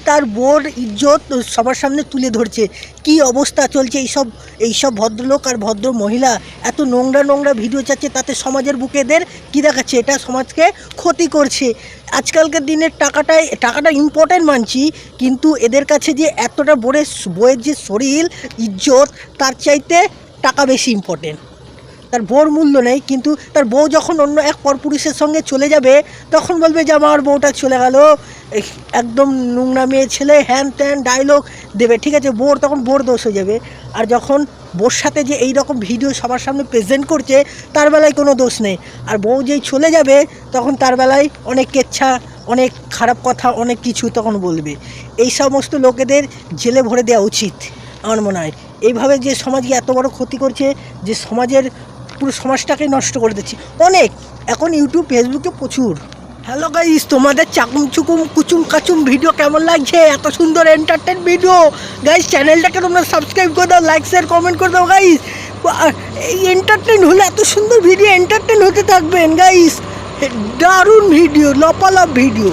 ভদ্রর ইজ্জত সবার সামনে তুলে ধরছে। কি অবস্থা চলছে এইসব এইসব ভদ্রলোক আর ভদ্র মহিলা? এত নোংরা নোংরা ভিডিও চাচ্ছে, তাতে সমাজের বুকে এদের কী দেখাচ্ছে? এটা সমাজকে ক্ষতি করছে। আজকালকার দিনের টাকাটাই, টাকাটা ইম্পর্ট্যান্ট মানছি, কিন্তু এদের কাছে যে এতটা বড়ে বইয়ের যে শরীর, ইজ্জত, তার চাইতে টাকা বেশি ইম্পর্টেন্ট তার বউর মূল্য নেই, কিন্তু তার বউ যখন অন্য এক পরপুরুষের সঙ্গে চলে যাবে, তখন বলবে যে, আমার বউটা চলে গেল। একদম নোংরা মেয়ে ছেলে, হ্যান ত্যান ডায়লগ দেবে, ঠিক আছে? বোর তখন বোর দোষ হয়ে যাবে। আর যখন বোর সাথে যে এই রকম ভিডিও সবার সামনে প্রেজেন্ট করছে, তার বেলায় কোনো দোষ নেই। আর বউ যেই চলে যাবে, তখন তার বেলায় অনেক কেচ্ছা, অনেক খারাপ কথা, অনেক কিছু তখন বলবে। এই সমস্ত লোকেদের জেলে ভরে দেওয়া উচিত, আমার মনে হয়। এইভাবে যে সমাজকে এত বড় ক্ষতি করছে, যে সমাজের পুরো সমাজটাকে নষ্ট করে দিচ্ছি। অনেক। এখন ইউটিউব ফেসবুকে প্রচুর। হ্যালো গাইস তোমাদের চাকুম চুকুম, কুচুম কাচুম ভিডিও কেমন লাগছে? এত সুন্দর এন্টারটেন ভিডিও গাইস চ্যানেলটাকে তোমরা সাবস্ক্রাইব করে দাও লাইক শেয়ার কমেন্ট করে দাও গাইস এই এন্টারটেন হলে এত সুন্দর ভিডিও এন্টারটেন হতে থাকবেন গাইস দারুণ ভিডিও লপালপ ভিডিও